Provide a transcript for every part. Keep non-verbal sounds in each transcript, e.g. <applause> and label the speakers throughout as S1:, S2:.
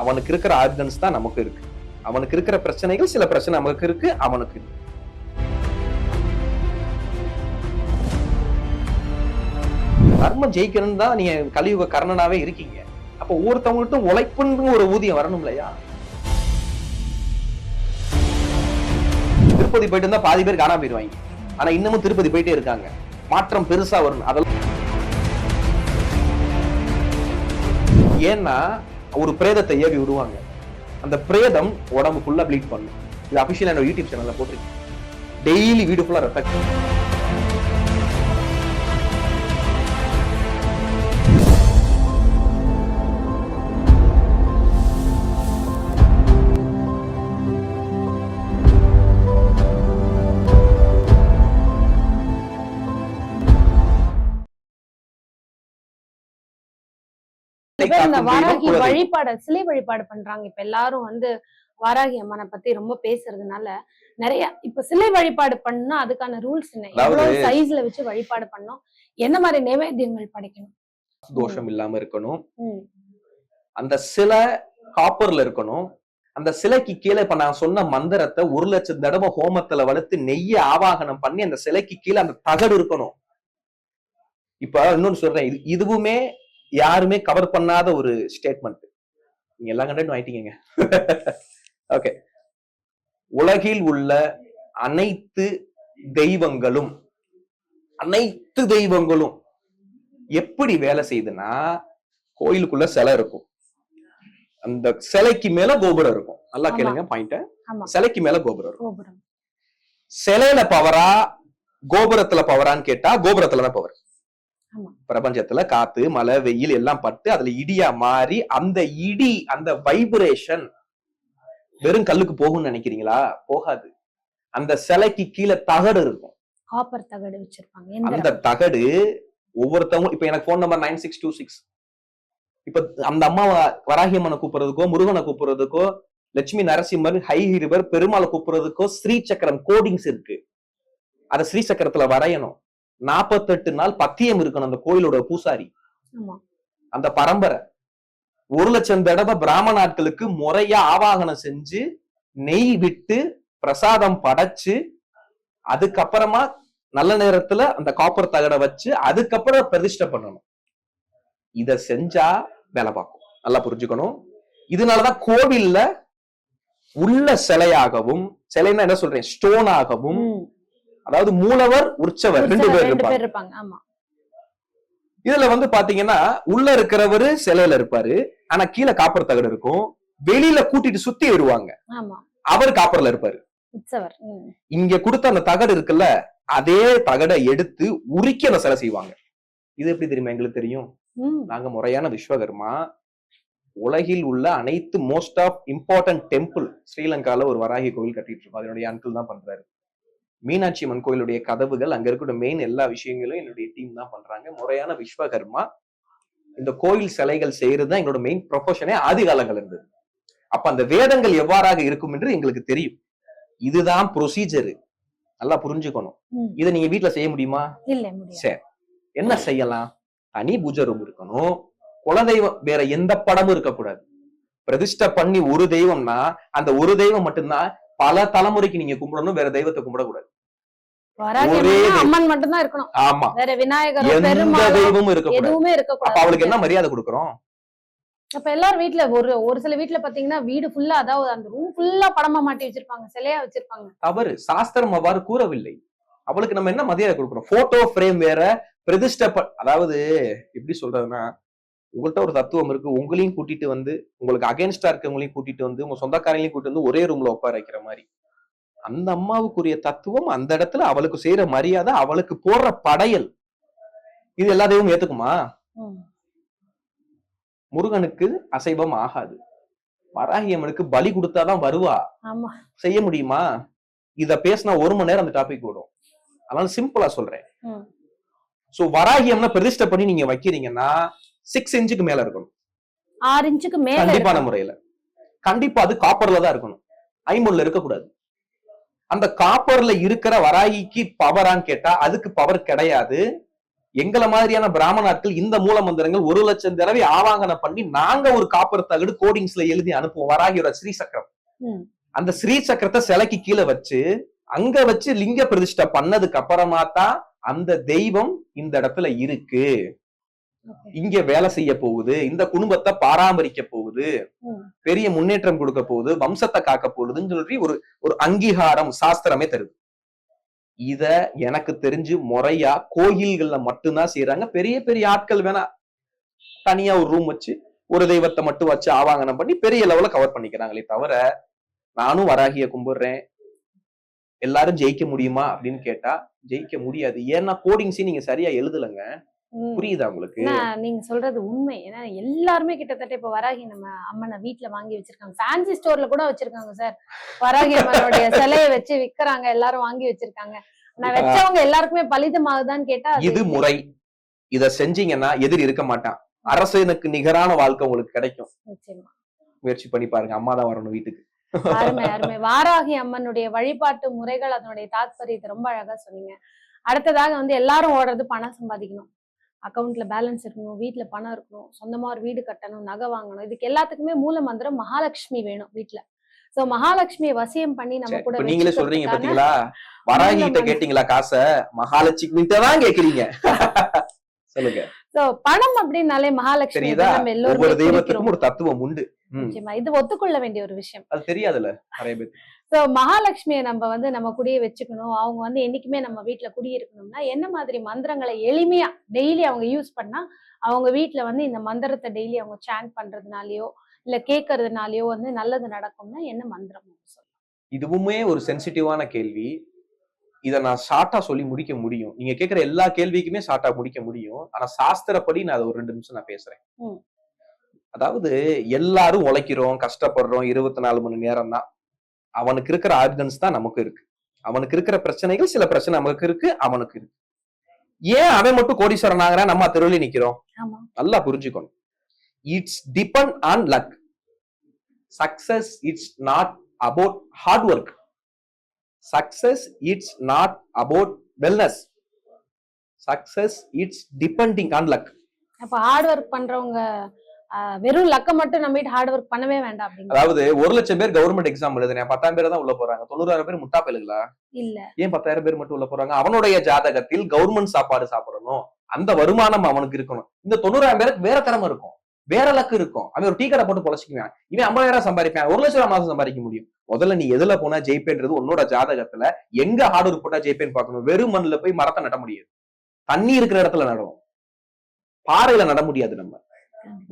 S1: அவனுக்கு இருக்கிற ஆர்கன்ஸ் தான் நமக்கு இருக்கு. அவனுக்கு இருக்கிற பிரச்சனைகள் சில பிரச்சனை நமக்கு இருக்கு அவனுக்கு இருக்கு. கர்மம் ஜெயிக்கணும்னு தான் நீங்க கலியுக கர்ணனாவே இருக்கீங்க. அப்ப ஒவ்வொருத்தவங்கள்ட்டும் உழைப்புன்னு ஒரு ஊதியம் வரணும் இல்லையா? திருப்பதி போயிட்டு இருந்தா பாதி பேர் காணாம போயிருவாங்க. ஆனா இன்னமும் திருப்பதி போயிட்டே இருக்காங்க. மாற்றம் பெருசா வரும். அதெல்லாம் ஏன்னா ஒரு பிரேதத்தை ஏவி விடுவாங்க. அந்த பிரேதம் உடம்பு ஃபுல்லா ப்ளீட் பண்ணும். இது அபிஷியல் என்னோட யூடியூப் சேனல்ல போட்டிருக்கேன் டெய்லி வீடு ஃபுல்லா
S2: பேர் இந்த வாராகி. வழிபாடு சிலை வழிபாடு பண்றாங்க. இப்ப எல்லாரும் வந்து வாராகி அம்மனை பத்தி ரொம்ப பேசுறதுனால நிறைய இப்ப சிலை வழிபாடு பண்ணா அதுக்கான ரூல்ஸ் என்ன? எவ்வளவு சைஸ்ல வச்சு வழிபாடு பண்ணணும்? என்ன மாதிரி நைவேத்தியங்கள் படைக்கணும்?
S1: தோஷம் இல்லாம இருக்கணும். அந்த சிலை காப்பர்ல இருக்கணும். அந்த சிலைக்கு கீழே இப்ப நான் சொன்ன மந்திரத்தை ஒரு லட்சம் தடவை ஹோமத்துல வளர்த்து நெய்ய ஆவாகனம் பண்ணி அந்த சிலைக்கு கீழே அந்த தகடு இருக்கணும். இப்ப இன்னொன்னு சொல்றேன். இது இதுவுமே யாருமே கவர் பண்ணாத ஒரு ஸ்டேட்மெண்ட் நீங்க எல்லாம் கண்டென்ட் ஆயிட்டீங்க ஓகே உலகில் உள்ள அனைத்து தெய்வங்களும் அனைத்து தெய்வங்களும் எப்படி வேலை செய்யுதுன்னா கோயிலுக்குள்ள சிலை இருக்கும். அந்த சிலைக்கு மேல கோபுரம் இருக்கும். நல்லா. கேளுங்க பாயிண்ட் சிலைக்கு மேல கோபுரம் இருக்கும். சிலையில பவரா கோபுரத்துல பவரான்னு கேட்டா கோபுரத்துல தான் பவர். பிரபஞ்சத்துல காத்து மழை வெயில் எல்லாம் பட்டு அதுல இடியா மாறி அந்த இடி அந்த வைப்ரேஷன் வெறும் கல்லுக்கு போகும்னு நினைக்கிறீங்களா? போகாது. அந்த சிலைக்கு கீழே தகடு இருக்கும்.
S2: காப்பர் தகடு வச்சிருப்பாங்க.
S1: அந்த. தகடு ஒவ்வொருத்தவங்க இப்ப எனக்கு phone number nine six two six இப்ப அந்த அம்மாவை வராகி அம்மனை கூப்பிடுறதுக்கோ முருகனை கூப்பிடுறதுக்கோ லட்சுமி நரசிம்மர் ஹைஹிரிவர் பெருமாளை கூப்பிடுறதுக்கோ ஸ்ரீ சக்கரம் கோடிங்ஸ் இருக்கு. அத ஸ்ரீ சக்கரத்துல வரையணும். நாற்பத்தெட்டு நாள் பத்தியம் இருக்கணும் அந்த கோயிலோட பூசாரி. அந்த பரம்பரை. ஒரு லட்சம் தடவை பிராமண ஆட்களுக்கு முறையா ஆவாகனம் செஞ்சு நெய் விட்டு பிரசாதம் படைச்சு அதுக்கப்புறமா நல்ல நேரத்துல அந்த காப்பர் தகடை வச்சு அதுக்கப்புறம் பிரதிஷ்டை பண்ணணும். இத செஞ்சா வேலை பார்க்கும். நல்லா புரிஞ்சுக்கணும். இதனாலதான் கோவில்ல உள்ள சிலையாகவும் சிலைன்னா என்ன சொல்றேன்? ஸ்டோன் ஆகவும்
S2: ம்.
S1: அதாவது மூலவர் உற்சவர் ரெண்டு பேர் இருப்பாங்க. இதுல வந்து பாத்தீங்கன்னா உள்ள இருக்கிறவரு சிலையில இருப்பாரு ஆனா கீழே காப்பர் தகடு இருக்கும். வெளியில கூட்டிட்டு சுத்தி வருவாங்க. அவர் காப்பர்ல இருப்பாரு. இங்க கொடுத்த அந்த தகடு இருக்குல்ல அதே தகடை எடுத்து உருக்கி அந்த சிலை செய்வாங்க. இது எப்படி தெரியுமா எங்களுக்கு தெரியும். நாங்க முறையான விஸ்வகர்மா உலகில் உள்ள அனைத்து மோஸ்ட் ஆஃப் இம்பார்ட்டன்ட் டெம்பிள் ஸ்ரீலங்கால ஒரு வராகி கோவில் கட்டிட்டு இருக்கோம். அதனுடைய அங்கிள் தான் பண்றாரு. மீனாட்சி அம்மன் கோயிலுடைய கதவுகள் அங்க இருக்கிற மெயின் எல்லா விஷயங்களும் என்னுடைய டீம் தான் பண்றாங்க. முறையான விஸ்வகர்மா இந்த கோயில் சிலைகள் செய்யறது தான் எங்களோட மெயின் ப்ரொஃபஷனே ஆதி காலங்கள் இருந்தது அப்ப அந்த வேதங்கள் எவ்வாறாக இருக்கும் என்று எங்களுக்கு தெரியும். இதுதான் ப்ரொசீஜர் நல்லா புரிஞ்சுக்கணும். இதை நீங்க வீட்ல செய்ய முடியுமா? சரி. என்ன செய்யலாம்? தனி பூஜை ரூம் இருக்கணும். குலதெய்வம் வேற எந்த படமும் இருக்கக்கூடாது. பிரதிஷ்டை பண்ணி ஒரு தெய்வம்னா அந்த ஒரு தெய்வம் மட்டும்தான் பல தலைமுறைக்கு நீங்க கும்பிடணும் வேற தெய்வத்தை கும்பிடக்கூடாது. ஆமா.
S2: விநாயகரோ
S1: எந்த தெய்வமும் அப்ப அவளுக்கு என்ன மரியாதை கொடுக்கறோம்?
S2: அப்ப எல்லாரும் வீட்ல ஒரு ஒரு சில வீட்ல பாத்தீங்கன்னா வீடு ஃபுல்லா அதாவது அந்த ரூம் ஃபுல்லா படமா மாட்டி வச்சிருப்பாங்க சிலையா வச்சிருப்பாங்க.
S1: தவறு. சாஸ்திரம் அவ்வாறு கூறவில்லை. அவளுக்கு நம்ம என்ன மரியாதை கொடுக்கறோம்? போட்டோ ஃப்ரேம் வேற பிரதிஷ்டை அதாவது எப்படி சொல்றதுன்னா உங்கள்ட்ட ஒரு தத்துவம் இருக்கு. உங்களையும் கூட்டிட்டு வந்து உங்களுக்கு அகைன்ஸ்டா இருக்கவங்களையும் கூட்டிட்டு வந்து உங்க சொந்தக்காரங்களையும் கூட்டிட்டு வந்து ஒரே ரூம்ல உட்கார வைக்கிற மாதிரி. அந்த அம்மாவுக்குரிய தத்துவம் அந்த இடத்துல அவளுக்கு செய்யற மரியாதை அவளுக்கு போடுற படையல். இது எல்லா ஏத்துக்குமா. முருகனுக்கு அசைவம் ஆகாது. வராகி அம்மனுக்கு பலி கொடுத்தாதான் வருவா. செய்ய முடியுமா? இத பேசினா ஒரு மணி நேரம் அந்த டாபிக் ஓடும். அதனால சிம்பிளா சொல்றேன். சோ வராகியம்னா பிரதிஷ்டை பண்ணி நீங்க வைக்கிறீங்கன்னா சிக்ஸ் இன்ச்சுக்கு மேல இருக்கணும்.
S2: ஆறு இன்ச்சுக்கு மேல
S1: கண்டிப்பான. முறையில. கண்டிப்பா அது காப்பர்ல தான் இருக்கணும். ஐம்பொன்ல இருக்கக்கூடாது. அந்த காப்பர்ல இருக்கிற வராகிக்கு பவரான்னு கேட்டா அதுக்கு பவர் கிடையாது. எங்களை மாதிரியான பிராமணாட்கள் இந்த மூல மந்திரங்கள் ஒரு லட்சம் தடவை ஆவாங்கனம் பண்ணி நாங்க ஒரு காப்பர் தகடு கோடிங்ஸ்ல எழுதி அனுப்புவோம். வராகியோட ஸ்ரீ சக்கரம். அந்த ஸ்ரீ சக்கரத்தை சிலைக்கு கீழே வச்சு அங்க வச்சு லிங்க பிரதிஷ்டை பண்ணதுக்கு அப்புறமா தான் அந்த தெய்வம் இந்த இடத்துல இருக்கு. இங்க வேலை செய்ய போகுது இந்த குடும்பத்தை பராமரிக்க போகுது. பெரிய முன்னேற்றம் கொடுக்க போகுது வம்சத்தை காக்க போகுதுன்னு சொல்லி ஒரு ஒரு அங்கீகாரம் சாஸ்திரமே தருது. இத எனக்கு தெரிஞ்சு முறையா கோயில்கள்ல மட்டும்தான் செய்யறாங்க பெரிய பெரிய ஆட்கள் வேணா தனியா ஒரு ரூம் வச்சு ஒரு தெய்வத்தை மட்டும் வச்சு ஆவாங்கனம் பண்ணி பெரிய லெவல்ல கவர் பண்ணிக்கிறாங்களே தவிர நானும் வராகிய கும்பிடுறேன். எல்லாரும் ஜெயிக்க முடியுமா அப்படின்னு கேட்டா ஜெயிக்க முடியாது. ஏன்னா கோடிங்ஸையும் நீங்க சரியா எழுதலைங்க. புரியுதா உங்களுக்கு?
S2: நீங்க சொல்றது உண்மை. ஏன்னா எல்லாருமே கிட்டத்தட்ட இப்ப வராகி நம்ம அம்மனை வீட்ல வாங்கி வச்சிருக்காங்க. ஃபேன்சி ஸ்டோர்ல கூட வச்சிருக்காங்க சார். வராகி அம்மனுடைய <laughs> சிலையை வச்சு விக்கிறாங்க. எல்லாரும் வாங்கி வச்சிருக்காங்க. நான் வச்சவங்க எல்லாருக்குமே பலிதமாகுதான்னு கேட்டா
S1: இது முறை. இத செஞ்சீங்கன்னா எதிரி இருக்க மாட்டான். அரசனுக்கு நிகரான வாழ்க்கை உங்களுக்கு கிடைக்கும். முயற்சி பண்ணி பாருங்க. அம்மா தான் வரணும் வீட்டுக்கு.
S2: அருமை அருமை. வாராகி அம்மனுடைய வழிபாட்டு முறைகள் அதனுடைய தாத்பரியத்தை ரொம்ப அழகா சொன்னீங்க. அடுத்ததாக வந்து எல்லாரும் ஓடுறது பணம் சம்பாதிக்கணும். அக்கவுண்ட்ல பேலன்ஸ் இருக்கணும் வீட்ல பணம் இருக்கணும் சொந்தமா ஒரு வீடு கட்டணும் நகை வாங்கணும் இதுக்கு எல்லாத்துக்குமே மூல மந்திரம் மகாலட்சுமி வேணும் வீட்ல. சோ மகாலட்சுமியை வசியம் பண்ணி நம்ம கூட
S1: நீங்களே சொல்றீங்க பாத்தீங்களா? வராகி கிட்ட கேட்டீங்களா காசை? மகாலட்சுமி தான் கேக்குறீங்க. <laughs> சொல்லுங்க.
S2: சோ பணம் அப்படின்னாலே மகாலட்சுமி நம்ம எல்லோருமே
S1: ஒவ்வொரு தெய்வத்துக்கும். ஒரு தத்துவம் உண்டு.
S2: நிச்சயமா இது ஒத்துக்கொள்ள வேண்டிய ஒரு விஷயம்.
S1: அது தெரியாதுல்ல நிறைய பேர்
S2: சோ மகாலட்சுமியை நம்ம வந்து நம்ம குடியே வச்சுக்கணும். அவங்க வந்து என்னைக்குமே நம்ம வீட்ல குடியிருக்கணும்னா என்ன மாதிரி மந்திரங்களை எளிமையா டெய்லி அவங்க யூஸ் பண்ணா அவங்க வீட்ல வந்து இந்த மந்திரத்தை டெய்லி அவங்க சாண்ட் பண்றதுனாலயோ இல்ல கேட்கறதுனாலயோ வந்து நல்லது நடக்கும்னா என்ன மந்திரம் சொல்லலாம்.
S1: இதுவுமே ஒரு சென்சிட்டிவான கேள்வி. இத நான் ஷார்ட்டா சொல்லி முடிக்க முடியும். நீங்க கேக்குற எல்லா கேள்விக்குமே ஷார்ட்டா முடிக்க முடியும். ஆனா சாஸ்திரப்படி நான் அதை ஒரு ரெண்டு நிமிஷம் நான் பேசுறேன். அதாவது எல்லாரும் உழைக்கிறோம் கஷ்டப்படுறோம் இருபத்தி நாலு மணி நேரம் தான் அவனுக்கு இருக்கிற ஆர்கன்ஸ் தான் நமக்கு இருக்கு. அவனுக்கு இருக்கிற பிரச்சனைகள் சில பிரச்சனை நமக்கு இருக்கு அவனுக்கு இருக்கு. ஏன் அவன் மட்டும் கோடீஸ்வரன் ஆகிறான்? நம்ம தெருவில் நிக்கிறோம். நல்லா புரிஞ்சுக்கணும். It's depend on luck success it's not about hard work success it's not about wellness success it's depending on luck
S2: அப்ப ஹார்ட் ஒர்க் பண்றவங்க வெறும் லக்க மட்டும் நம்பிட்டு ஹார்ட் ஒர்க் பண்ணவே வேண்டாம்
S1: அதாவது ஒரு லட்சம் பேர் கவர்மெண்ட் எக்ஸாம் எழுதுனேன் பத்தாயிரம் பேர் தான் உள்ள போறாங்க. தொண்ணூறாயிரம் பேர் முட்டா பயலுங்களா
S2: இல்ல.
S1: ஏன் பத்தாயிரம் பேர் மட்டும் உள்ள போறாங்க? அவனுடைய ஜாதகத்தில் கவர்மெண்ட் சாப்பாடு சாப்பிடணும். அந்த வருமானம் அவனுக்கு இருக்கணும். இந்த தொண்ணூறாயிரம் பேருக்கு வேற திறமை இருக்கும். வேற லக்கு இருக்கும். அவன் ஒரு டீ கடை போட்டு பொழைச்சிக்குவான். இவன் ஐம்பதாயிரம் சம்பாதிப்பான். ஒரு லட்சம் மாசம் சம்பாதிக்க முடியும். முதல்ல நீ எதுல போனா ஜெயிப்பேன்றது உன்னோட ஜாதகத்துல எங்க ஹார்ட் ஒர்க் போட்டா ஜெயிப்பேன்னு பார்க்கணும். வெறும் மண்ணுல போய் மரத்தை நட முடியாது. தண்ணி இருக்கிற இடத்துல நடுவோம். பாறையில நட முடியாது நம்ம.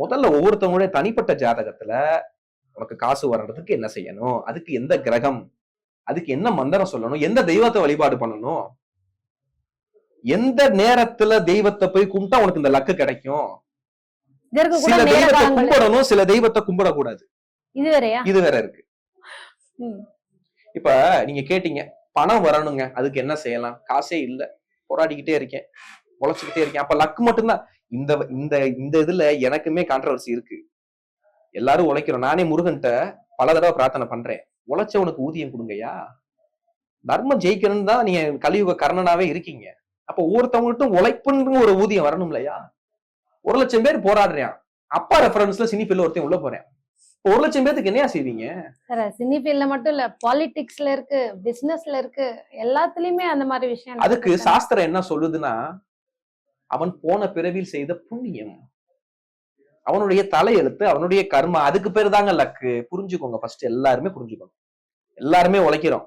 S1: முதல்ல ஒவ்வொருத்தவங்களுடைய தனிப்பட்ட ஜாதகத்துல உனக்கு காசு வர்றதுக்கு என்ன செய்யணும்? அதுக்கு எந்த கிரகம்? அதுக்கு என்ன மந்திரம் சொல்லணும்? எந்த தெய்வத்தை வழிபாடு பண்ணணும்? எந்த நேரத்துல தெய்வத்தை போய் கும்பிட்டா உனக்கு இந்த லக்கு கிடைக்கும்? சில தெய்வத்தை கும்பிடணும் சில தெய்வத்தை கும்பிடக்கூடாது.
S2: இது
S1: வேற இருக்கு. இப்ப நீங்க கேட்டீங்க பணம் வரணுங்க. அதுக்கு என்ன செய்யலாம்? காசே இல்ல. போராடிக்கிட்டே இருக்கேன். உழைச்சுக்கிட்டே இருக்கேன். அப்ப லக்கு மட்டும்தான். இந்த இந்த இந்த இதுல எனக்குமே கான்ட்ரவர்சி இருக்கு. எல்லாரும் உழைக்கிறோம். நானே முருகன்ட்ட பல தடவை பிரார்த்தனை பண்றேன். உழைச்சவனுக்கு ஊதியம் கொடுங்கய்யா. தர்மம் ஜெயிக்கணும்னு தான் நீங்க கலியுக கர்ணனாவே இருக்கீங்க. அப்ப ஒவ்வொருத்தவங்கட்டும் உழைப்புன்னு ஒரு ஊதியம் வரணும் இல்லையா ஒரு லட்சம் பேர் போராடுறான். அப்பா ரெஃபரன்ஸ்ல சினிஃபில் ஒருத்தன் உள்ள போறேன். ஒரு லட்சம் பேருக்கு என்னையா செய்வீங்க?
S2: சார் சினி ஃபீல்ட்ல மட்டும் இல்ல பாலிடிக்ஸ்ல இருக்கு பிசினஸ்ல இருக்கு எல்லாத்துலயுமே அந்த மாதிரி விஷயம்
S1: அதுக்கு. சாஸ்திரம் என்ன சொல்லுதுன்னா அவன் போன பிறவியில் செய்த புண்ணியம். அவனுடைய தலையெழுத்து அவனுடைய கர்மா அதுக்கு பேர் தாங்க லக்கு புரிஞ்சுக்கோங்க ஃபர்ஸ்ட் எல்லாருமே புரிஞ்சுக்கணும். எல்லாருமே உழைக்கிறோம்.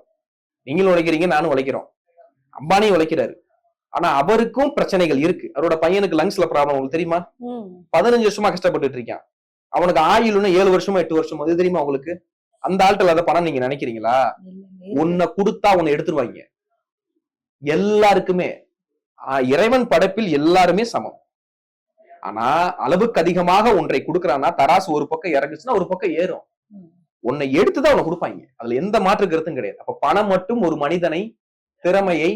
S1: நீங்களும் உழைக்கிறீங்க நானும் உழைக்கிறோம். அம்பானி உழைக்கிறாரு. ஆனா அவருக்கும் பிரச்சனைகள் இருக்கு. அவரோட பையனுக்கு லங்ஸ்ல ப்ராப்ளம் உங்களுக்கு தெரியுமா. பதினஞ்சு வருஷமா கஷ்டப்பட்டுட்டு இருக்கான். அவனுக்கு ஆயுள்னு ஏழு வருஷமா எட்டு வருஷமா அது தெரியுமா உங்களுக்கு? அந்த ஆள்கிட்ட இல்லாத பணம் நீங்க நினைக்கிறீங்களா. உன்னை கொடுத்தா உன்னை எடுத்துருவாங்க. எல்லாருக்குமே. இறைவன் படைப்பில் எல்லாருமே சமம். ஆனா அளவுக்கு அதிகமாக ஒன்றை கொடுக்கறான்னா தராசு ஒரு பக்கம் இறங்குச்சுன்னா ஒரு பக்கம் ஏறும். உன்னை எடுத்துதான் உன்னை கொடுப்பாங்க. அதுல எந்த மாற்று கருத்தும் கிடையாது. அப்ப பணம் மட்டும் ஒரு மனிதனை திறமையை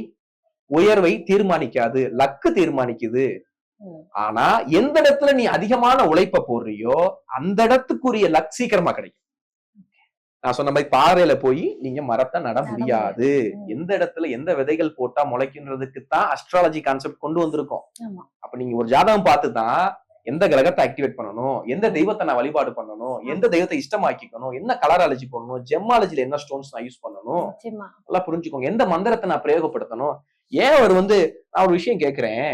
S1: உயர்வை தீர்மானிக்காது லக்கு தீர்மானிக்குது. ஆனா எந்த இடத்துல நீ அதிகமான உழைப்ப போடுறியோ அந்த இடத்துக்குரிய லக் சீக்கிரமா கிடைக்கும். நான் சொன்ன மாதிரி பாறையில போய் நீங்க மரத்தை நட முடியாது. எந்த இடத்துல எந்த விதைகள் போட்டா முளைக்கின்றதுக்கு தான் அஸ்ட்ராலஜி கான்செப்ட் கொண்டு வந்திருக்கோம். அப்ப நீங்க ஒரு ஜாதகம் பார்த்து தான் எந்த கிரகத்தை ஆக்டிவேட் பண்ணணும் எந்த தெய்வத்தை நான் வழிபாடு பண்ணணும் எந்த தெய்வத்தை இஷ்டமாக்கிக்கணும் என்ன கலர் அலர்ஜி பண்ணணும் ஜெம்மாலஜில என்ன ஸ்டோன்ஸ் நான் யூஸ் பண்ணணும்? நல்லா புரிஞ்சுக்கோங்க. எந்த மந்திரத்தை நான் பிரயோகப்படுத்தணும்? ஏன் அவர் வந்து நான் ஒரு விஷயம் கேக்குறேன்.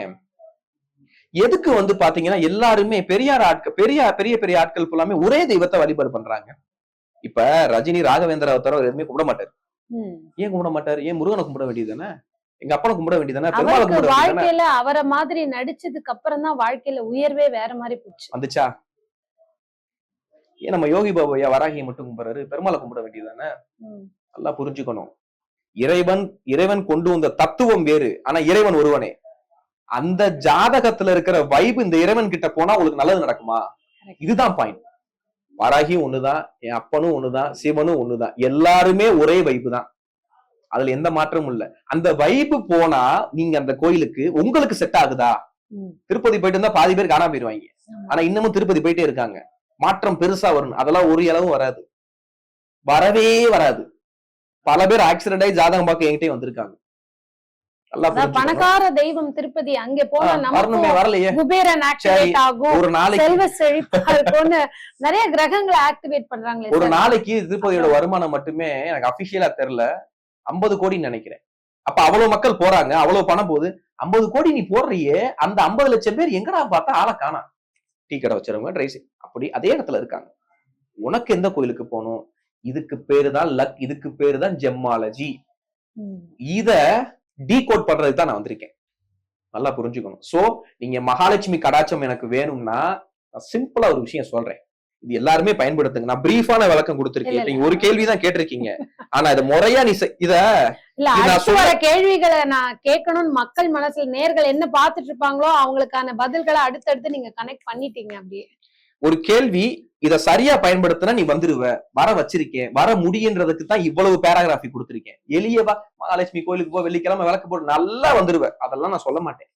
S1: எதுக்கு வந்து பாத்தீங்கன்னா எல்லாருமே பெரியார் ஆட்கள் பெரிய பெரிய பெரிய ஆட்கள் எல்லாமே ஒரே தெய்வத்தை வழிபாடு பண்றாங்க. இப்ப ரஜினி ராகவேந்திர அவர் எதுவுமே கும்பிட மாட்டாரு. ஏன் கும்பிட மாட்டாரு? ஏன் முருகனை கும்பிட வேண்டியதுதானே? எங்க அப்பனை கும்பிட வேண்டியதுதானே? பெருமாளை கும்பிட
S2: வாழ்க்கையில அவரை மாதிரி நடிச்சதுக்கு அப்புறம் தான் வாழ்க்கையில உயர்வே வேற மாதிரி போச்சு.
S1: வந்துச்சா? ஏன் நம்ம யோகி பாபு வராகியை மட்டும் கும்பிடுறாரு? பெருமாளை கும்பிட வேண்டியதுதானே?
S2: ம்.
S1: நல்லா புரிஞ்சுக்கணும். இறைவன் இறைவன் கொண்டு வந்த தத்துவம் வேறு. ஆனா இறைவன் ஒருவனே. அந்த ஜாதகத்துல இருக்கிற வைப் இந்த இறைவன் கிட்ட போனா உங்களுக்கு நல்லது நடக்குமா. இதுதான் பாயிண்ட் வராகியும் ஒண்ணுதான் என் அப்பனும் ஒண்ணுதான் சிவனும் ஒண்ணுதான் எல்லாருமே ஒரே வைப்பு தான். அதுல எந்த மாற்றமும் இல்ல. அந்த வைப்பு போனா நீங்க அந்த கோயிலுக்கு உங்களுக்கு செட் ஆகுதா. திருப்பதி போயிட்டு இருந்தா பாதி பேர் காணாம போயிருவாங்க. ஆனா இன்னமும் திருப்பதி போயிட்டே இருக்காங்க. மாற்றம் பெருசா வரும் அதெல்லாம் ஒரு அளவும் வராது. வரவே வராது. பல பேர் ஆக்சிடென்ட் ஆகி ஜாதகம் பார்க்க என்கிட்டயே வந்திருக்காங்க.
S2: பணக்கார தெய்வம் திருப்பதி அங்க போனா நமக்கு
S1: வரலையே.
S2: குபேரன் ஆக்டிவேட் ஆகும்.
S1: ஒரு நாளைக்கு
S2: செல்வ செழிப்பா இருக்கும்னு நிறைய கிரகங்களை ஆக்டிவேட் பண்றாங்களே
S1: ஒரு. நாளைக்கு திருப்பதியோட வருமானம் மட்டுமே எனக்கு அபிஷியலா தெரியல. 50 கோடின்னு நினைக்கிறேன். அப்ப அவ்வளவு மக்கள் போறாங்க அவ்வளவு பணம் போகுது. 50 கோடி நீ போடுறியே அந்த 50 லட்சம் பேர் எங்கடா பார்த்தா ஆளை காணா? டீ கடை வச்சிருவங்க ட்ரைஸ் அப்படி அதே இடத்துல இருக்காங்க. உனக்கு எந்த கோயிலுக்கு போகணும்? இதுக்கு பேரு தான் லக் இதுக்கு பேரு தான் ஜெம்மாலஜி.
S2: ம்.
S1: இத டீகோட் பண்றதுக்கு தான் நான் வந்திருக்கேன். நல்லா புரிஞ்சுக்கணும். சோ நீங்க மகாலட்சுமி கடாட்சம் எனக்கு வேணும்னா நான் சிம்பிளா ஒரு விஷயம் சொல்றேன். இது எல்லாருமே பயன்படுத்துங்க. நான் பிரீஃபான விளக்கம் கொடுத்திருக்கேன். நீங்க ஒரு கேள்விதான் கேட்டிருக்கீங்க. ஆனா இத முறையா நீ இத
S2: வர கேள்விகளை நான் கேட்கணும்னு மக்கள் மனசுல நேர்கள் என்ன பார்த்துட்டு இருப்பாங்களோ அவங்களுக்கான பதில்களை அடுத்தடுத்து நீங்க கனெக்ட் பண்ணிட்டீங்க அப்படியே.
S1: ஒரு கேள்வி இத சரியா பயன்படுத்தினா நீ வந்துருவ. வர வச்சிருக்கேன். வர முடியுன்றதுக்கு தான் இவ்வளவு பேராகிராஃபி கொடுத்துருக்கேன். எளியவா மகாலட்சுமி கோயிலுக்கு போ. வெள்ளிக்கிழமை விளக்கு போட்டு நல்லா வந்துருவ. அதெல்லாம் நான் சொல்ல மாட்டேன்.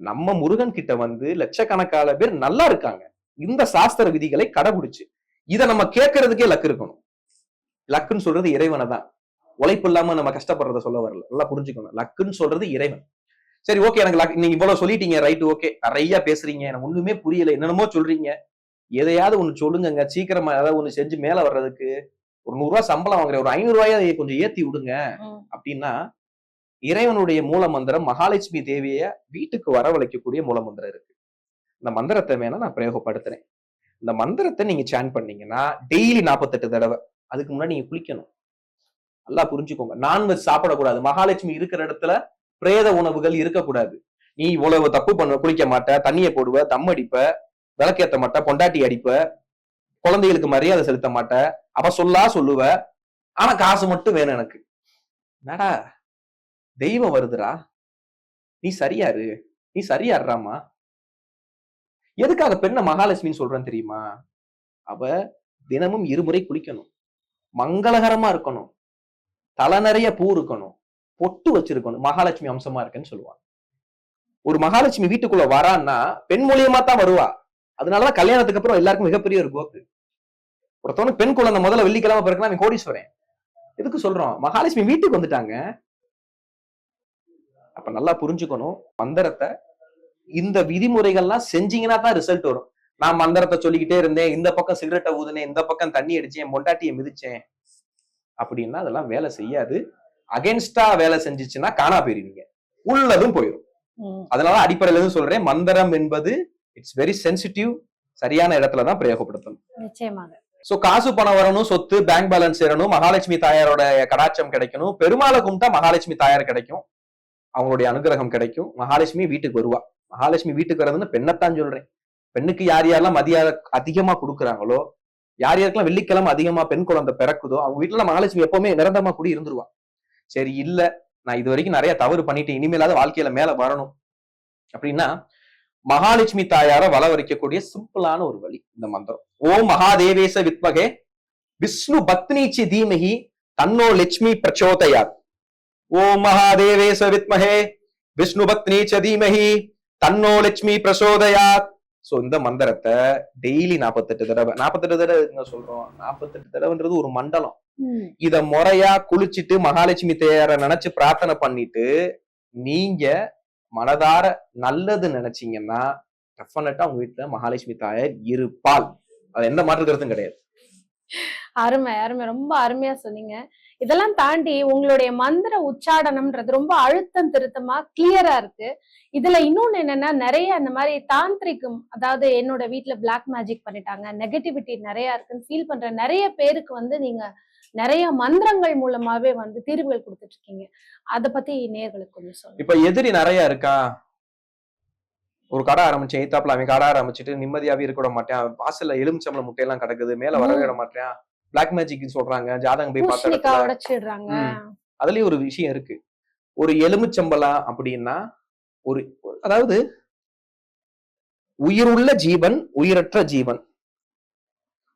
S1: நம்ம முருகன் கிட்ட வந்து லட்சக்கணக்கான பேர் நல்லா இருக்காங்க. இந்த சாஸ்திர விதிகளை கடைபிடிச்சு இத நம்ம கேட்கறதுக்கே லக்கு இருக்கணும். லக்குன்னு சொல்றது இறைவனை தான். உழைப்பு இல்லாம நம்ம கஷ்டப்படுறத சொல்ல வரல. நல்லா புரிஞ்சுக்கணும் லக்குன்னு சொல்றது இறைவன். சரி ஓகே எனக்கு லக் நீங்க இவ்வளவு சொல்லிட்டீங்க. ரைட் ஓகே நிறைய பேசுறீங்க. எனக்கு ஒண்ணுமே புரியல. என்னென்னமோ சொல்றீங்க. எதையாவது ஒண்ணு சொல்லுங்கங்க. சீக்கிரமா ஏதாவது ஒண்ணு செஞ்சு மேல வர்றதுக்கு ஒரு நூறு ரூபாய் சம்பளம் வாங்குறேன் ஒரு ஐநூறு ரூபாயை கொஞ்சம் ஏத்தி விடுங்க. அப்படின்னா இறைவனுடைய மூல மந்திரம் மகாலட்சுமி தேவிய வீட்டுக்கு வரவழைக்கக்கூடிய மூல மந்திரம் இருக்கு. இந்த மந்திரத்தை வேணா நான் பிரயோகப்படுத்துறேன். இந்த மந்திரத்தை நீங்க சேன் பண்ணீங்கன்னா டெய்லி நாற்பத்தெட்டு தடவை அதுக்கு முன்னாடி நீங்க குளிக்கணும். நல்லா புரிஞ்சுக்கோங்க. நான்வெஜ் சாப்பிடக்கூடாது. மகாலட்சுமி இருக்கிற இடத்துல பிரேத உணவுகள் இருக்கக்கூடாது. நீ இவ்வளவு தப்பு பண்ண குளிக்க மாட்ட தண்ணியை போடுவ தம் அடிப்ப விளக்கேற்ற மாட்ட பொண்டாட்டி அடிப்ப குழந்தைகளுக்கு மரியாதை செலுத்த மாட்ட அவ சொல்லா சொல்லுவ ஆனா காசு மட்டும் வேணும் எனக்கு. என்னடா தெய்வம் வருதுடா. நீ சரியாரு நீ சரியாடுறாமா எதுக்காக பெண்ண மகாலட்சுமின்னு சொல்றேன் தெரியுமா? அவ தினமும் இருமுறை குளிக்கணும். மங்களகரமா இருக்கணும். தலை நிறைய பூ இருக்கணும். பொட்டு வச்சிருக்கணும். மகாலட்சுமி அம்சமா இருக்குன்னு சொல்லுவாங்க. ஒரு மகாலட்சுமி வீட்டுக்குள்ள வரான்னா பெண் மூலியமா தான் வருவா. அதனாலதான் கல்யாணத்துக்கு அப்புறம் எல்லாருக்கும் மிகப்பெரிய ஒரு கோத்து ஒருத்தவனுக்கு பெண் குழந்தை முதல்ல வெள்ளிக்கிழமை பிறகுனா அவன் கோடீஸ்வரன். எதுக்கு சொல்றோம்? மகாலட்சுமி வீட்டுக்கு வந்துட்டாங்க. அப்ப நல்லா புரிஞ்சுக்கணும் மந்திரத்தை. இந்த விதிமுறைகள்லாம் செஞ்சீங்கன்னா தான் ரிசல்ட் வரும். நான் மந்திரத்தை சொல்லிக்கிட்டே இருந்தேன் இந்த பக்கம் சிகரெட்டை ஊதுனேன் இந்த பக்கம் தண்ணி அடிச்சேன் பொண்டாட்டியை மிதிச்சேன். அப்படின்னா அதெல்லாம் வேலை செய்யாது. அகேன்ஸ்டா வேலை செஞ்சுச்சுன்னா காணா போயிருவீங்க. உள்ளதும் போயிடும். அதனால அடிப்படையில சொல்றேன் மந்திரம் என்பது இட்ஸ் வெரி சென்சிட்டிவ் சரியான இடத்துல தான் பிரயோகப்படுத்தணும்.
S2: நிச்சயமாக.
S1: சோ காசு பணம் வரணும் சொத்து பேங்க் பேலன்ஸ் ஏறணும் மகாலட்சுமி தாயாரோட கடாட்சம் கிடைக்கணும் பெருமாளை கும்பிட்டா மகாலட்சுமி தாயார் கிடைக்கும் அவங்களுடைய அனுகிரகம் கிடைக்கும் மகாலட்சுமி வீட்டுக்கு வருவா. மகாலட்சுமி வீட்டுக்கு வர்றதுன்னு பெண்ணைத்தான் சொல்றேன். பெண்ணுக்கு யார் யாரெல்லாம் மதியாத அதிகமா கொடுக்குறாங்களோ யார் யாருக்கெல்லாம் வெள்ளிக்கிழமை அதிகமா பெண் குழந்தை பிறக்குதோ அவங்க வீட்டுல மகாலட்சுமி எப்பவுமே நிரந்தரமா கூடி இருந்துருவா. சரி இல்ல நான் இது வரைக்கும் நிறைய தவறு பண்ணிட்டேன் இனிமேலாவது வாழ்க்கையில மேல வரணும். அப்படின்னா மகாலட்சுமி தாயார வளவரிக்கக்கூடிய சிம்பிளான ஒரு வழி இந்த மந்திரம். ஓம் மகாதேவேச வித்மகே விஷ்ணு பத்னீச்சி தீமகி தன்னோ லட்சுமி பிரச்சோதயாத். ஓம் மகாதேவேச வித்மகே விஷ்ணு பத்னீச்ச தீமகி தன்னோ லட்சுமி பிரசோதயாத் சோ இந்த மந்திரத்தை டெய்லி நாற்பத்தெட்டு தடவை நாற்பத்தெட்டு தடவை எதுங்க சொல்றோம்? நாற்பத்தெட்டு தடவைன்றது ஒரு மண்டலம். இத முறையா குளிச்சிட்டு மகாலட்சுமி தேயார நினைச்சு பிரார்த்தனை பண்ணிட்டு நீங்க மனதார நல்லது நினைச்சீங்கன்னா டெஃபினட்டா உங்க வீட்டுல மகாலட்சுமி தாயார் இருப்பாள். அது எந்த மாற்று கருத்தும் கிடையாது.
S2: அருமை அருமை. ரொம்ப அருமையா சொன்னீங்க. இதெல்லாம் தாண்டி உங்களுடைய மந்திர உச்சாடனம்ன்றது ரொம்ப அழுத்தம் திருத்தமா கிளியரா இருக்கு. இதுல இன்னொன்னு என்னன்னா நிறைய அந்த மாதிரி தாந்திரிக்கும் அதாவது என்னோட வீட்டுல பிளாக் மேஜிக் பண்ணிட்டாங்க நெகட்டிவிட்டி நிறைய இருக்குன்னு ஃபீல் பண்ற நிறைய பேருக்கு வந்து நீங்க நிறைய மந்திரங்கள் மூலமாவே வந்து தீர்வுகள் கொடுத்துட்டு இருக்கீங்க அத பத்தி நேர்களுக்கு கொஞ்சம் சொல்லுங்க.
S1: இப்ப எதிரி நிறைய இருக்கா? ஒரு கடை ஆரம்பிச்சேன் எய்தாப்புல அவன் கடை ஆரம்பிச்சுட்டு நிம்மதியாவே இருக்க விட மாட்டேன். வாசல்ல எலுமிச்சம்பளம் முட்டையெல்லாம் கிடக்குது மேல வரவே விட மாட்டேன். பிளாக் மேஜிக் சொல்றாங்க ஜாதகம் போய் பார்த்த அதுலயும் ஒரு விஷயம் இருக்கு. ஒரு எலுமிச்சம்பழம் அப்படின்னா ஒரு அதாவது உயிருள்ள ஜீவன் உயிரற்ற ஜீவன்.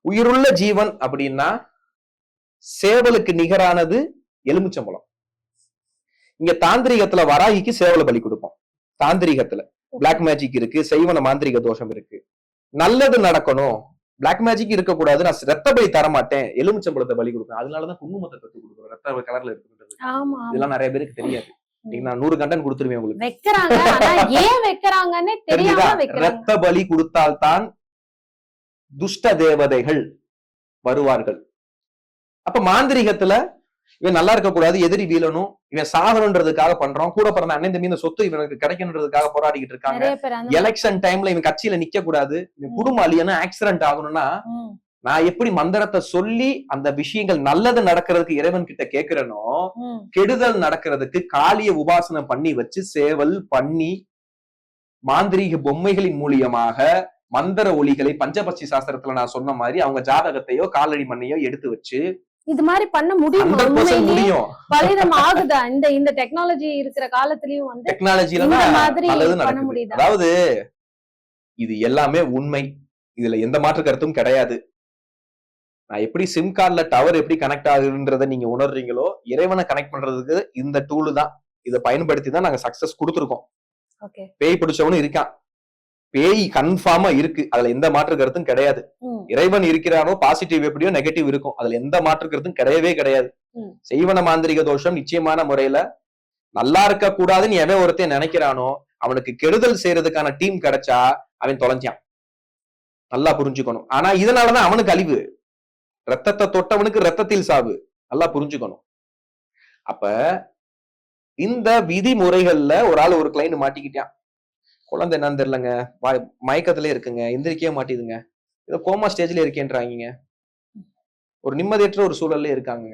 S1: உயிருள்ள ஜீவன் அப்படின்னா சேவலுக்கு நிகரானது எலுமிச்சம்பழம். இங்க தாந்திரிகத்துல வராகிக்கு சேவலை பலி கொடுப்போம். தாந்திரிகத்துல. பிளாக் மேஜிக் இருக்கு செய்வன மாந்திரிக தோஷம் இருக்கு. நல்லது நடக்கணும். பிளாக் மேஜிக் இருக்கக்கூடாது நான் ரத்த பலி தர மாட்டேன் எலுமிச்சம்பழத்தை பலி கொடுப்பேன். அதனாலதான் குங்குமத்தை கத்து கொடுக்குறோம். ரத்த கலர்ல இருக்குன்றது. இதெல்லாம் நிறைய பேருக்கு தெரியாது. நான் நூறு கண்டன் கொடுத்துருவேன் உங்களுக்கு.
S2: வைக்கிறாங்க. ஆனா ஏன் வைக்கிறாங்கன்னே <laughs> தெரியாம
S1: தெரியுதா
S2: வைக்கிறாங்க.
S1: ரத்த பலி கொடுத்தால்தான் துஷ்ட தேவதைகள் வருவார்கள். அப்ப மாந்திரிகத்துல இவன் நல்லா இருக்க கூடாது எதிரி வீழணும் இவன் சாகணுன்றதுக்காக பண்றோம் கூட பிறந்த அண்ணன் தம்பி இந்த சொத்து இவனுக்கு கிடைக்கணுன்றதுக்காக போராடிக்கிட்டு இருக்காங்க. எலெக்ஷன் டைம்ல இவன் கட்சியில நிக்க கூடாது. இவன். குடும்பம் அழியணும் ஆக்சிடென்ட் ஆகணும்னா நான் எப்படி மந்திரத்தை சொல்லி அந்த விஷயங்கள் நல்லது நடக்கிறதுக்கு இறைவன் கிட்ட கேக்குறேனோ. கெடுதல் நடக்கிறதுக்கு காளிய உபாசனை பண்ணி வச்சு சேவல் பண்ணி மாந்திரீக பொம்மைகளின் மூலியமாக மந்திர ஒலிகளை பஞ்சபட்சி சாஸ்திரத்துல நான் சொன்ன மாதிரி அவங்க ஜாதகத்தையோ காலடி மண்ணையோ எடுத்து வச்சு
S2: இது மாதிரி பண்ண முடியுமா.
S1: முடியும்.
S2: பலிதம் ஆகுதா இந்த இந்த டெக்னாலஜி இருக்கிற காலத்திலயும் வந்து
S1: டெக்னாலஜில
S2: இந்த மாதிரி பண்ண முடியுதா?
S1: அதாவது இது எல்லாமே உண்மை. இதுல எந்த மாற்று கருத்தும் கிடையாது. நான் எப்படி சிம் கார்டுல டவர் எப்படி கனெக்ட் ஆகுதுன்றத நீங்க உணர்றீங்களோ இறைவனை கனெக்ட் பண்றதுக்கு இந்த டூலு தான். இதை பயன்படுத்தி தான் நாங்க சக்சஸ் கொடுத்துருக்கோம். பேய் பிடிச்சவனும் இருக்கான். பேய் கன்ஃபார்மா இருக்கு. அதுல எந்த மாற்று கருத்தும் கிடையாது. இறைவன் இருக்கிறானோ பாசிட்டிவ் எப்படியோ நெகட்டிவ் இருக்கும். அதுல எந்த மாற்று கருத்தும் கிடையவே கிடையாது. செய்வன மாந்திரிக தோஷம் நிச்சயமான முறையில நல்லா இருக்க கூடாதுன்னு எவன் ஒருத்தன் நினைக்கிறானோ அவனுக்கு கெடுதல் செய்யறதுக்கான டீம் கிடைச்சா அவன் தொலைஞ்சான். நல்லா புரிஞ்சுக்கணும். ஆனா இதனாலதான் அவனுக்கு அழிவு. ரத்தத்தை தொட்டவனுக்கு ரத்தத்தில் சாவு. நல்லா புரிஞ்சுக்கணும். அப்ப இந்த விதிமுறைகள்ல ஒரு ஆள் ஒரு கிளைண்ட் மாட்டிக்கிட்டான். குழந்தை என்னன்னு தெரியலங்க. வாய்- மயக்கத்திலே இருக்குங்க. எந்திரிக்கவே மாட்டேதுங்க ஏதோ கோமா ஸ்டேஜ்ல இருக்கேன்றாங்க ஒரு நிம்மதியற்ற ஒரு சூழல்ல இருக்காங்க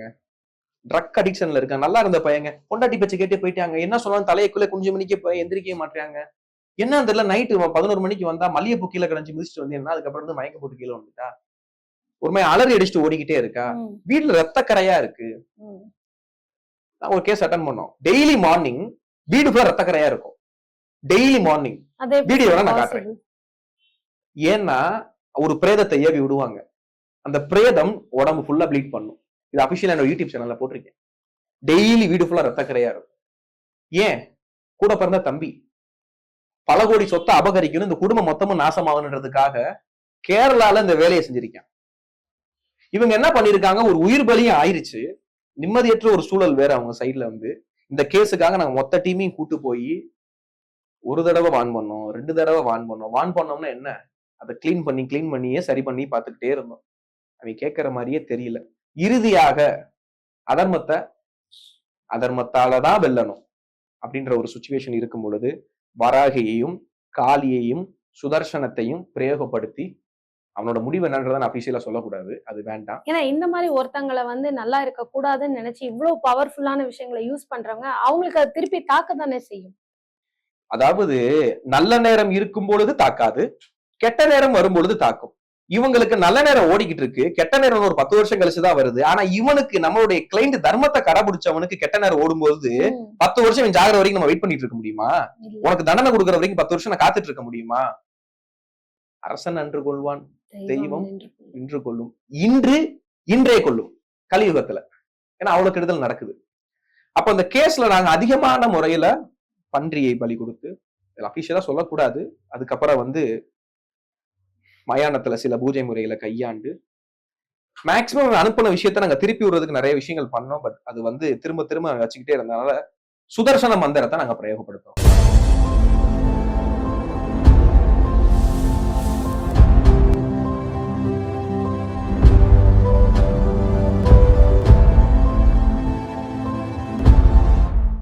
S1: ட்ரக் அடிக்ஷன்ல இருக்காங்க. நல்லா இருந்த பையங்க. பொண்டாட்டி பேச்சு கேட்டே போயிட்டாங்க. என்ன சொன்னாலும் தலையக்குள்ள குஞ்சு மணிக்கு போய் எந்திரிக்கவே மாட்டாங்க என்னன்னு தெரியல. நைட்டு பதினோரு மணிக்கு வந்தா மல்லிகைப்பூ கீழே கிடஞ்சி மிதிச்சுட்டு வந்தீங்கன்னா அதுக்கப்புறம் வந்து மயக்க போட்டு கீழே வந்துட்டா ஒரு மாதிரி அலறி அடிச்சுட்டு ஓடிக்கிட்டே இருக்கா? வீட்டுல ரத்த கரையா இருக்கு? நான் ஒரு கேஸ் அட்டன் பண்ணோம். டெய்லி மார்னிங் வீடு ஃபுல்லா ரத்த கரையா இருக்கும். டெய்லி மார்னிங் வீடியோ நான்
S2: possible?
S1: ஏன்னா ஒரு பிரேதத்தை ஏவி விடுவாங்க. அந்த பிரேதம் உடம்பு ஃபுல்லா ப்ளீட் பண்ணும். இது அபிஷியல் என்னோட யூடியூப் சேனல்ல போட்டிருக்கேன். டெய்லி வீடு ஃபுல்லா ரத்தக்கரையா இருக்கும். ஏன்? கூட பிறந்த தம்பி. பல கோடி சொத்தை அபகரிக்கணும். இந்த குடும்பம் மொத்தமும் நாசமாகணுன்றதுக்காக கேரளால இந்த வேலையை செஞ்சிருக்கான். இவங்க என்ன பண்ணிருக்காங்க? ஒரு உயிர் பலியும் ஆயிருச்சு. நிம்மதியற்ற ஒரு சூழல் வேற அவங்க சைடுல வந்து. இந்த கேஸுக்காக நாங்க மொத்த டீமையும் கூட்டு போய் ஒரு தடவை வான் பண்ணோம் ரெண்டு தடவை வான் பண்ணோம். வான் பண்ணோம்னா என்ன? அதை கிளீன் பண்ணி கிளீன் பண்ணியே சரி பண்ணி பார்த்துக்கிட்டே இருந்தோம். அவன் கேட்கிற மாதிரியே தெரியல. இறுதியாக அதர்மத்தை அதர்மத்தால தான் வெல்லணும். அப்படின்ற ஒரு சுச்சுவேஷன் இருக்கும் பொழுது வராகியையும் காளியையும் சுதர்சனத்தையும் பிரயோகப்படுத்தி அவனோட முடிவு என்னன்றதை நான் அபிஷியலா சொல்லக்கூடாது. அது வேண்டாம்.
S2: ஏன்னா இந்த மாதிரி ஒருத்தங்களை வந்து நல்லா இருக்க கூடாதுன்னு நினைச்சு இவ்வளவு பவர்ஃபுல்லான விஷயங்களை யூஸ் பண்றவங்க அவங்களுக்கு அது திருப்பி தாக்க தானே செய்யும்.
S1: அதாவது நல்ல நேரம் இருக்கும் பொழுது தாக்காது கெட்ட நேரம் வரும் பொழுது தாக்கும். இவங்களுக்கு நல்ல நேரம் ஓடிக்கிட்டு இருக்கு கெட்ட நேரம் ஒரு பத்து வருஷம் கழிச்சுதான் வருது. ஆனா இவனுக்கு நம்மளுடைய கிளைண்ட் தர்மத்தை கடைபிடிச்சவனுக்கு கெட்ட நேரம் ஓடும்போது பத்து வருஷம் ஜாகிற வரைக்கும் நம்ம வெயிட் பண்ணிட்டு இருக்க முடியுமா. உனக்கு தண்டனை கொடுக்குற வரைக்கும் பத்து வருஷம் நான் காத்துட்டு இருக்க முடியுமா? அரசன் அன்று கொள்வான் தெய்வம். இன்று கொள்ளும். இன்று இன்றே கொள்ளும் கலியுகத்துல. ஏன்னா அவ்வளவு கெடுதல் நடக்குது. அப்ப அந்த கேஸ்ல நாங்க அதிகமான முறையில பன்றியை பலி கொடுத்து அபிஷியலா சொல்லக்கூடாது. அதுக்கப்புறம் வந்து மயானத்தில் சில பூஜை முறைகளை கையாண்டு மேக்சிமம் அனுப்பின விஷயத்த நாங்கள் திருப்பி விடுறதுக்கு நிறைய விஷயங்கள் பண்ணோம். பட் அது வந்து திரும்ப திரும்ப வச்சுக்கிட்டே இருந்தனால சுதர்சன மந்திரத்தை நாங்கள் பிரயோகப்படுத்தோம்